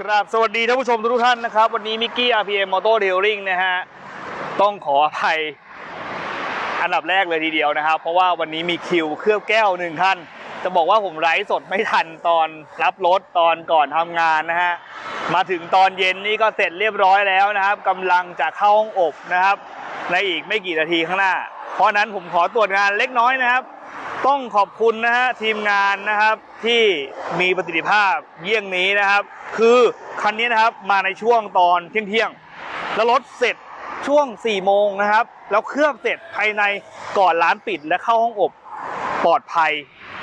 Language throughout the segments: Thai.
ครับ สวัสดีท่านผู้ชมทุกท่านนะครับ วันนี้มิกกี้ RPM Moto Dealing นะฮะ ต้องขออภัยอันดับแรกเลยทีเดียวนะครับ เพราะว่าวันนี้มีคิวเคลือบแก้วหนึ่งท่าน จะบอกว่าผมไลฟ์สดไม่ทันตอนรับรถตอนก่อนทำงานนะฮะ มาถึงตอนเย็นนี่ก็เสร็จเรียบร้อยแล้วนะครับกำลังจะเข้าห้องอบนะครับ ในอีกไม่กี่นาทีข้างหน้า เพราะฉะนั้นผมขอตรวจงานเล็กน้อยนะครับ ต้องขอบคุณนะฮะทีมงานนะครับ ที่มีประสิทธิภาพเยี่ยงนี้นะครับ คือคันนี้นะครับมาในช่วงตอนเที่ยงๆแล้วรถเสร็จช่วง4ี่โมงนะครับ แล้วเครื่องเสร็จภายในก่อนร้านปิดและเข้าห้องอบปลอดภัย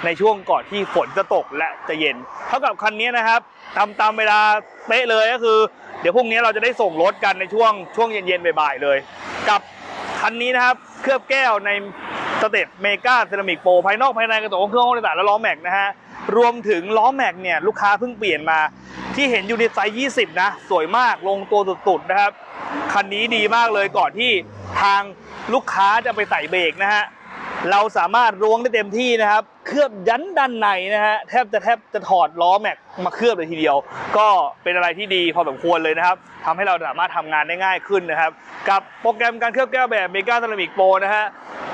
ในช่วงก่อนที่ฝนจะตกและจะเย็น เท่ากับคันนี้นะครับตามตามเวลาเป๊ะเลยก็คือ เดี๋ยวพรุ่งนี้เราจะได้ส่งรถกันในช่วงช่วงเย็นๆบ่ายๆเลย กับคันนี้นะครับเคลือบแก้วในสเตปเมกาเซรามิกโปรภายนอกภายในกระจกเครื่องห้องโดยสารและล้อแม็กนะฮะ รวมถึงล้อแม็กเนี่ยลูกค้าเพิ่งเปลี่ยนมา ที่เห็นอยู่ในไซส์20 นะ สวยมากลงตัวสุดๆนะครับ คันนี้ดีมากเลยก่อนที่ทางลูกค้าจะไปใส่เบรกนะฮะเราสามารถล้วงได้เต็มที่นะครับ เคลือบยันด้านในนะฮะแทบจะแทบจะถอดล้อแม็กมาเคลือบเลยทีเดียว ก็เป็นอะไรที่ดีพอสมควรเลยนะครับทำให้เราสามารถทำงานได้ง่ายขึ้นนะครับ กับโปรแกรมการเคลือบแก้วแบบเมกา e ซรามิกโปรนะฮะ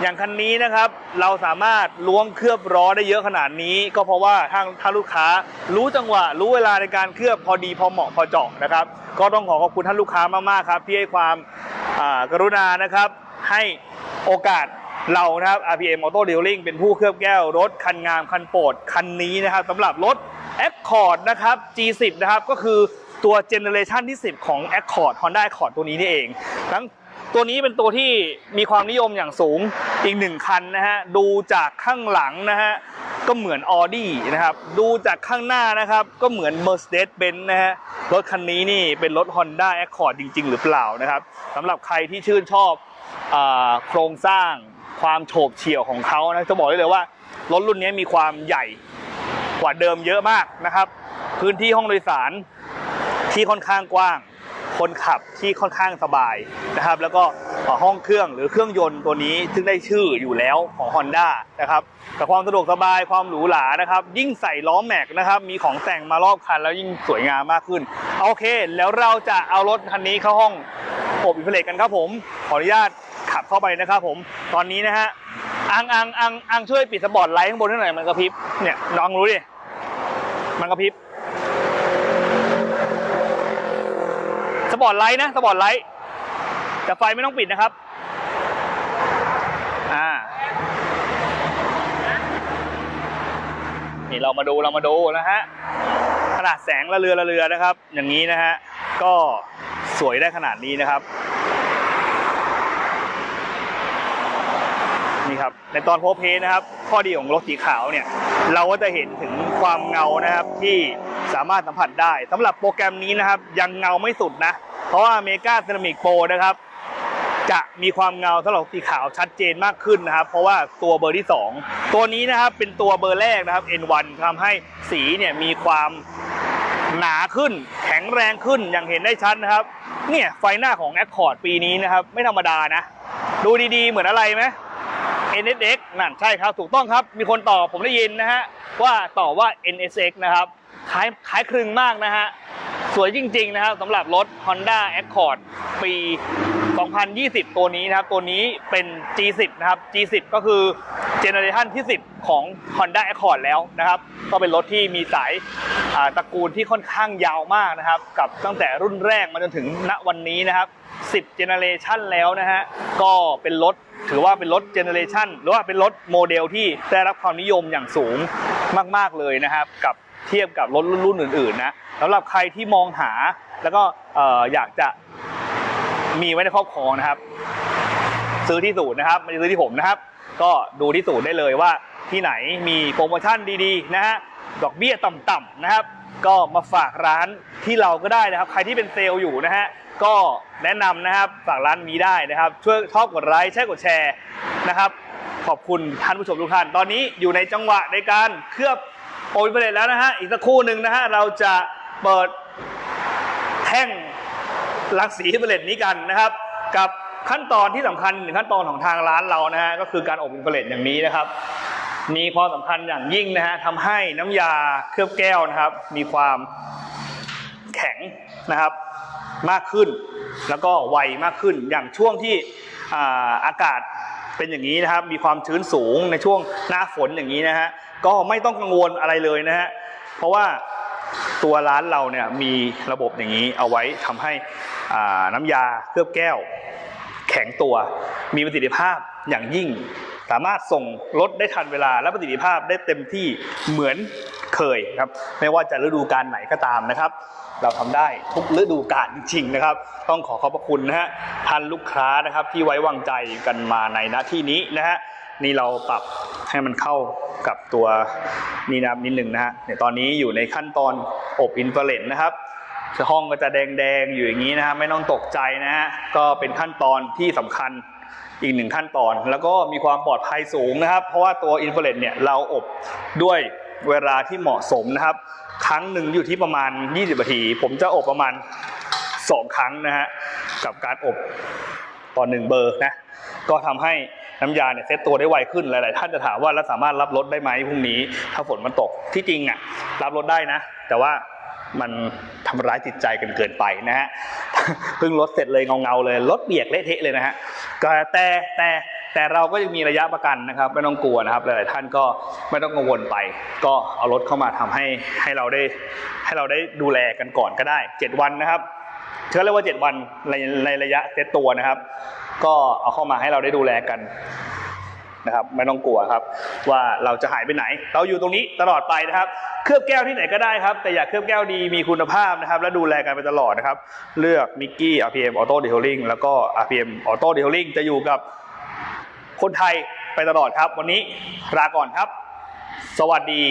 อย่างคันนี้นะครับเราสามารถล้วงเคลือบล้อได้เยอะขนาดนี้ ก็เพราะว่าทางทางลูกค้ารู้จังหวะ รู้เวลาในการเคลือบพอดีพอเหมาะพอเจาะนะครับ ก็ต้องขอขอบคุณท่านลูกค้ามากๆครับที่ให้ความกรุณานะครับ ให้โอกาสเรานะครับ RPM Auto Dealing เป็นผู้เคลือบแก้วรถคันงามคันโปรดคันนี้นะครับสำหรับรถ Accord นะครับ G10 นะครับก็คือตัวเจเนเรชันที่ 10 ของ Accord Honda Accord ตัวนี้นี่เองทั้ง ตัวนี้เป็นตัวที่มีความนิยมอย่างสูงอีกหนึ่งคันนะฮะดูจากข้างหลังนะฮะก็เหมือน Audi นะครับดูจากข้างหน้านะครับก็เหมือน Mercedes-Benz นะฮะรถคันนี้นี่เป็นรถ Honda Accord จริง ๆ หรือเปล่านะครับสำหรับใครที่ชื่นชอบอโครงสร้างความโฉบเฉี่ยวของเขานะจะบอกได้เลยว่ารถรุ่นนี้มีความใหญ่กว่าเดิมเยอะมากนะครับ พื้นที่ห้องโดยสารที่ค่อนข้างกว้าง คนขับที่ค่อนข้างสบายนะครับ แล้วก็ห้องเครื่องหรือเครื่องยนต์ตัวนี้ซึ่งได้ชื่ออยู่แล้วของ Honda นะครับแต่ความสะดวกสบายความหรูหรานะครับ ยิ่งใส่ล้อแม็กนะครับ มีของแต่งมารอบคันแล้วยิ่งสวยงามมากขึ้น โอเค แล้วเราจะเอารถคันนี้เข้าห้องอบอินฟลเลตกันครับผม ขออนุญาตขับเข้าไปนะครับผมตอนนี้นะฮะอังอังอังอังช่วยปิดสปอตไลท์ข้างบนให้หน่อยมันกระพริบเนี่ยน้องรู้ดิมันกระพริบ ปอตไลท์นะสปอตไลท์แต่ไฟไม่ต้องปิดนะครับ อ่า นี่เรามาดูเรามาดูนะฮะ ขนาดแสงละเรือละเรือนะครับ อย่างนี้นะฮะ ก็สวยได้ขนาดนี้นะครับ นี่ครับ ในตอนโพเพนะครับ ข้อดีของรถสีขาวเนี่ย เราก็จะเห็นถึงความเงานะครับที่สามารถสัมผัสได้สำหรับโปรแกรมนี้นะครับ ยังเงาไม่สุดนะ เพราะว่าเมกาเซรามิกโปรนะครับ จะมีความเงาสำหรับสีขาวชัดเจนมากขึ้นนะครับ เพราะว่าตัวเบอร์ที่ 2 ตัวนี้นะครับเป็นตัวเบอร์แรกนะครับ N1 ทำให้สีเนี่ยมีความหนาขึ้น แข็งแรงขึ้นอย่างเห็นได้ชัดนะครับ เนี่ยไฟหน้าของ Accord ปีนี้นะครับ ไม่ธรรมดานะ ดูดีๆ เหมือนอะไรไหม NSX นั่นใช่ครับถูกต้องครับ มีคนตอบผมได้ยินนะฮะว่าตอบว่า NSX นะครับคล้ายคล้ายคลึงมากนะฮะ สวยจริงๆนะครับสำหรับรถ Honda Accord ปี 2020 ตัวนี้นะครับ ตัวนี้เป็น G10 นะครับ G10 ก็คือเจเนอเรชันที่ 10 ของ Honda Accord แล้วนะครับ ก็เป็นรถที่มีสายาตระกูลที่ค่อนข้างยาวมากนะครับ กับตั้งแต่รุ่นแรกมาจนถึงณวันนี้นะครับ 10 เจเนอเรชันแล้วนะฮะ ก็เป็นรถถือว่าเป็นรถเจเนอเรชันหรือว่าเป็นรถโมเดลที่ได้รับความนิยมอย่างสูงมาก ๆเลยนะครับ กับ เทียบกับรถรุ่นอื่นๆนะสำหรับใครที่มองหาแล้วก็ออยากจะมีไว้ในครอบครองนะครับ ซื้อที่ศูนย์นะครับไม่ได้ซื้อที่ผมนะครับ ก็ดูที่ศูนย์ได้เลยว่าที่ไหนมีโปรโมชั่นดีๆนะฮะดอกเบี้ยต่ำๆนะครับ ก็มาฝากร้านที่เราก็ได้นะครับ ใครที่เป็นเซลล์อยู่นะฮะก็แนะนำนะครับฝากร้านนี้ได้นะครับ ช่วยชอบกดไลค์ใช่กดแชร์นะครับ ขอบคุณท่านผู้ชมทุกท่าน ตอนนี้อยู่ในจังหวะในการเคลือบ โปรยเปรตแล้วนะฮะ อีกสักครู่หนึ่งนะฮะ เราจะเปิดแท่งลักสีเบเลตนี้กันนะครับ กับขั้นตอนที่สำคัญหนึ่งขั้นตอนของทางร้านเรานะฮะ ก็คือการอบอินฟราเรดอย่างนี้นะครับ มีความสำคัญอย่างยิ่งนะฮะทำให้น้ำยาเคลือบแก้วนะครับ มีความแข็งนะครับมากขึ้น แล้วก็ไวมากขึ้นอย่างช่วงที่อาอากาศเป็นอย่างนี้นะครับ มีความชื้นสูงในช่วงหน้าฝนอย่างนี้นะฮะ ก็ไม่ต้องกังวลอะไรเลยนะฮะเพราะว่าตัวร้านเราเนี่ยมีระบบอย่างนี้เอาไว้ทำให้น้ำยาเคลือบแก้ว แข็งตัว มีประสิทธิภาพอย่างยิ่ง สามารถส่งรถได้ทันเวลาและประสิทธิภาพได้เต็มที่เหมือนเคยครับไม่ว่าจะฤดูกาลไหนก็ตามนะครับ เราทำได้ทุกฤดูกาลจริงๆนะครับ ต้องขอขอบพระคุณนะฮะท่านลูกค้านะครับที่ไว้วางใจกันมาในหน้าที่นี้นะฮะ นี่เราปรับให้มันเข้ากับตัวนี่นะครับนิดหนึ่งนะฮะเดี๋ยวตอนนี้อยู่ในขั้นตอนอบอินฟราเรดนะครับห้องก็จะแดงๆอยู่อย่างนี้นะฮะไม่ต้องตกใจนะฮะก็เป็นขั้นตอนที่สำคัญอีกหนึ่งขั้นตอน แล้วก็มีความปลอดภัยสูงนะครับ เพราะว่าตัวอินฟราเรดเนี่ยเราอบด้วยเวลาที่เหมาะสมนะครับ ครั้งหนึ่งอยู่ที่ประมาณ 20นาที ผมจะอบประมาณ 2 ครั้งนะฮะกับการอบ ต่อหนึ่งเบอร์นะก็ทำให้น้ำยาเนี่ยเซตตัวได้ไวขึ้นหลาย ๆ ท่านจะถามว่าแล้วสามารถรับรถได้ไหมพรุ่งนี้ ถ้าฝนมันตกที่จริงอะรับรถได้นะ แต่ว่ามันทำร้ายจิตใจกันเกินไปนะฮะเพิ่งรถเสร็จเลยเงาๆเลยรถเปียกเละเทะเลยนะฮะก็แต่แต่แต่เราก็ยังมีระยะประกันนะครับ ไม่ต้องกลัวนะครับ หลาย ๆ ท่านก็ไม่ต้องกังวลไป ก็เอารถเข้ามาทำให้ให้เราได้ให้เราได้ดูแลกันก่อนก็ได้ 7 วันนะครับ เธอเรียกว่า 7 วันในในระยะเซตตัวนะครับ ก็เอาเข้ามาให้เราได้ดูแลกันนะครับไม่ต้องกลัวครับ ว่าเราจะหายไปไหน เราอยู่ตรงนี้ตลอดไปนะครับ เคลือบแก้วที่ไหนก็ได้ครับ แต่อยากเคลือบแก้วดีมีคุณภาพนะครับ และดูแลกันไปตลอดนะครับ เลือกมิกกี้ RPM Auto Detailing แล้วก็ RPM Auto Detailing จะอยู่กับคนไทยไปตลอดครับ วันนี้ลาก่อนครับ สวัสดี